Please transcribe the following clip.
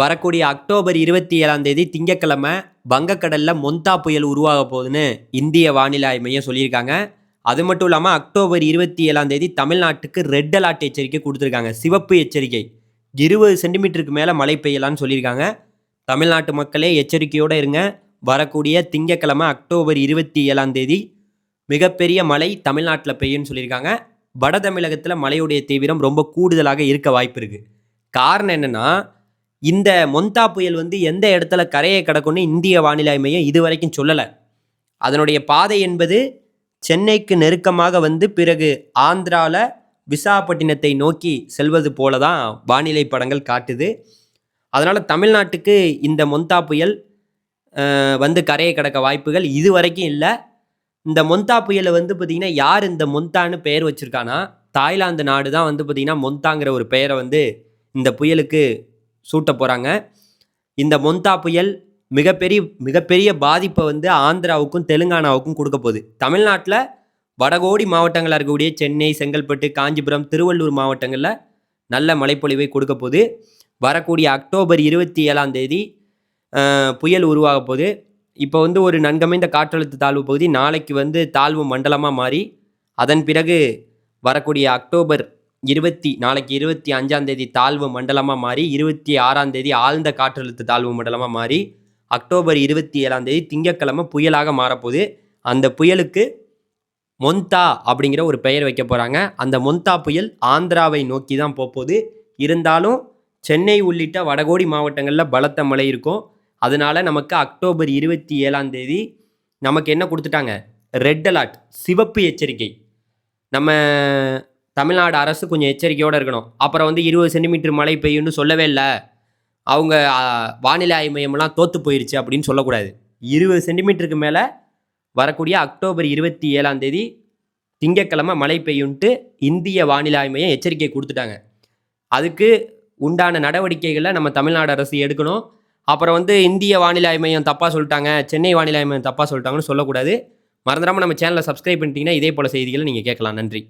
வரக்கூடிய அக்டோபர் இருபத்தி ஏழாம் தேதி திங்கக்கிழமை வங்கக்கடலில் மொந்தா புயல் உருவாக போகுதுன்னு இந்திய வானிலை மையம் சொல்லியிருக்காங்க. அது மட்டும் இல்லாமல் அக்டோபர் இருபத்தி ஏழாம் தேதி தமிழ்நாட்டுக்கு ரெட் அலர்ட் எச்சரிக்கை கொடுத்துருக்காங்க. சிவப்பு எச்சரிக்கை. இருபது சென்டிமீட்டருக்கு மேலே மழை பெய்யலான்னு சொல்லியிருக்காங்க. தமிழ்நாட்டு மக்களே எச்சரிக்கையோடு இருங்க. வரக்கூடிய திங்கட்கிழமை அக்டோபர் இருபத்தி ஏழாம் தேதி மிகப்பெரிய மழை தமிழ்நாட்டில் பெய்யும்னு சொல்லியிருக்காங்க. வட தமிழகத்தில் மழையுடைய தீவிரம் ரொம்ப கூடுதலாக இருக்க வாய்ப்பு இருக்குது காரணம் என்னென்னா இந்த மொந்தா புயல் வந்து எந்த இடத்துல கரையை கிடக்கும்னு இந்திய வானிலை மையம் இது வரைக்கும் சொல்லலை. அதனுடைய பாதை என்பது சென்னைக்கு நெருக்கமாக வந்து பிறகு ஆந்திராவில் விசாகப்பட்டினத்தை நோக்கி செல்வது போல தான் வானிலை படங்கள் காட்டுது. அதனால் தமிழ்நாட்டுக்கு இந்த மொந்தா புயல் வந்து கரையை கடக்க வாய்ப்புகள் இது வரைக்கும் இல்லை. இந்த மொந்தா புயலை வந்து பார்த்திங்கன்னா யார் இந்த மொந்தான்னு பெயர் வச்சுருக்கானா தாய்லாந்து நாடு தான் வந்து பார்த்திங்கன்னா மொந்தாங்கிற ஒரு பெயரை வந்து இந்த புயலுக்கு சூட்ட போகிறாங்க இந்த மொந்தா புயல் மிகப்பெரிய மிகப்பெரிய பாதிப்பை வந்து ஆந்திராவுக்கும் தெலுங்கானாவுக்கும் கொடுக்க போகுது. தமிழ்நாட்டில் வடகோடி மாவட்டங்களாக இருக்கக்கூடிய சென்னை செங்கல்பட்டு காஞ்சிபுரம் திருவள்ளூர் மாவட்டங்களில் நல்ல மழைப்பொழிவை கொடுக்க போகுது. வரக்கூடிய அக்டோபர் இருபத்தி ஏழாம் தேதி புயல் உருவாக போகுது. இப்போ வந்து ஒரு நன்கமைந்த காற்றழுத்த தாழ்வு பகுதி நாளைக்கு வந்து தாழ்வு மண்டலமாக மாறி அதன் பிறகு வரக்கூடிய அக்டோபர் இருபத்தி நாளைக்கு இருபத்தி அஞ்சாம் தேதி தாழ்வு மண்டலமாக மாறி இருபத்தி ஆறாம் தேதி ஆழ்ந்த காற்றழுத்த தாழ்வு மண்டலமாக மாறி அக்டோபர் இருபத்தி ஏழாம் தேதி திங்கக்கிழமை புயலாக மாறப்போகுது. அந்த புயலுக்கு மொந்தா அப்படிங்கிற ஒரு பெயர் வைக்க போகிறாங்க அந்த மொந்தா புயல் ஆந்திராவை நோக்கி தான் போகுது இருந்தாலும் சென்னை உள்ளிட்ட வடகோடி மாவட்டங்களில் பலத்த மழை இருக்கும். அதனால நமக்கு அக்டோபர் இருபத்தி ஏழாம் தேதி நமக்கு என்ன கொடுத்துட்டாங்க? ரெட் அலர்ட் சிவப்பு எச்சரிக்கை. நம்ம தமிழ்நாடு அரசு கொஞ்சம் எச்சரிக்கையோடு இருக்கணும். அப்புறம் வந்து இருபது சென்டிமீட்டர் மழை பெய்யும்னு சொல்லவே இல்லை. அவங்க வானிலை ஆய்வு மையம்லாம் தோற்று போயிருச்சு அப்படின்னு சொல்லக்கூடாது. இருபது சென்டிமீட்டருக்கு மேலே வரக்கூடிய அக்டோபர் இருபத்தி ஏழாம் தேதி திங்கக்கிழமை மழை பெய்யும்ட்டு இந்திய வானிலை ஆய்வு மையம் எச்சரிக்கை கொடுத்துட்டாங்க. அதுக்கு உண்டான நடவடிக்கைகளை நம்ம தமிழ்நாடு அரசு எடுக்கணும். அப்புறம் வந்து இந்திய வானிலை ஆய்வு மையம் தப்பாக சொல்லிட்டாங்க சென்னை வானிலை ஆய்வு மையம் தப்பாக சொல்லிட்டாங்கன்னு சொல்லக்கூடாது. மறந்துடாமல் நம்ம சேனலை சப்ஸ்கிரைப் பண்ணிட்டீங்கன்னா இதே போல் செய்திகளை நீங்கள் கேட்கலாம். நன்றி.